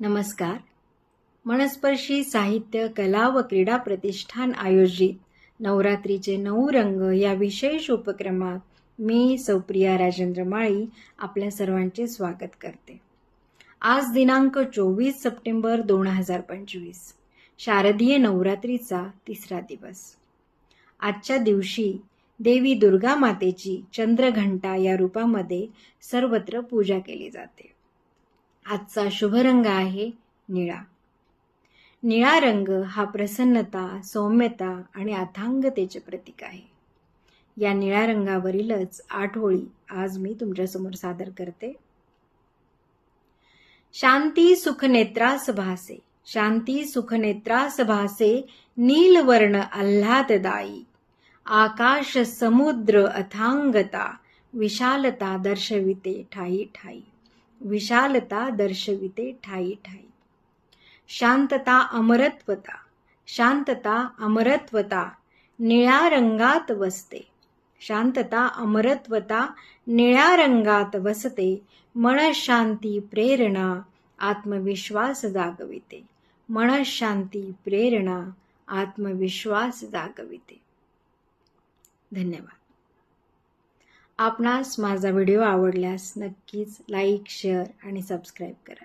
नमस्कार. मनस्पर्शी साहित्य कला व क्रीडा प्रतिष्ठान आयोजित नवरात्रीचे नऊ रंग या विशेष उपक्रमात मी सौप्रिया राजेंद्र माळी आपल्या सर्वांचे स्वागत करते. आज दिनांक चोवीस सप्टेंबर दोन हजार पंचवीस शारदीय नवरात्रीचा तिसरा दिवस. आजच्या दिवशी देवी दुर्गा मातेची चंद्रघंटा या रूपामध्ये सर्वत्र पूजा केली जाते. आजचा शुभ रंग आहे निळा. निळा रंग हा प्रसन्नता सौम्यता आणि अथांगतेचे प्रतीक आहे. या निळ्या रंगावरीलच आठवळी आज मी तुमच्यासमोर सादर करते. शांती सुख नेत्रास भासे शांती सुख नेत्रास भासे नीलवर्ण आल्हाददायी आकाश समुद्र अथांगता विशालता दर्शविते ठाई ठाई. विशालता दर्शविते ठाई ठाई. शांतता अमरत्वता शांतता अमरत्वता निळ्या रंगात वसते. शांतता अमरत्वता निळ्या रंगात वसते. मनशांती प्रेरणा आत्मविश्वास जागविते. मनशांती प्रेरणा आत्मविश्वास जागविते. धन्यवाद. आपणास माझा व्हिडिओ आवडल्यास नक्कीच लाईक शेअर आणि सबस्क्राईब करा.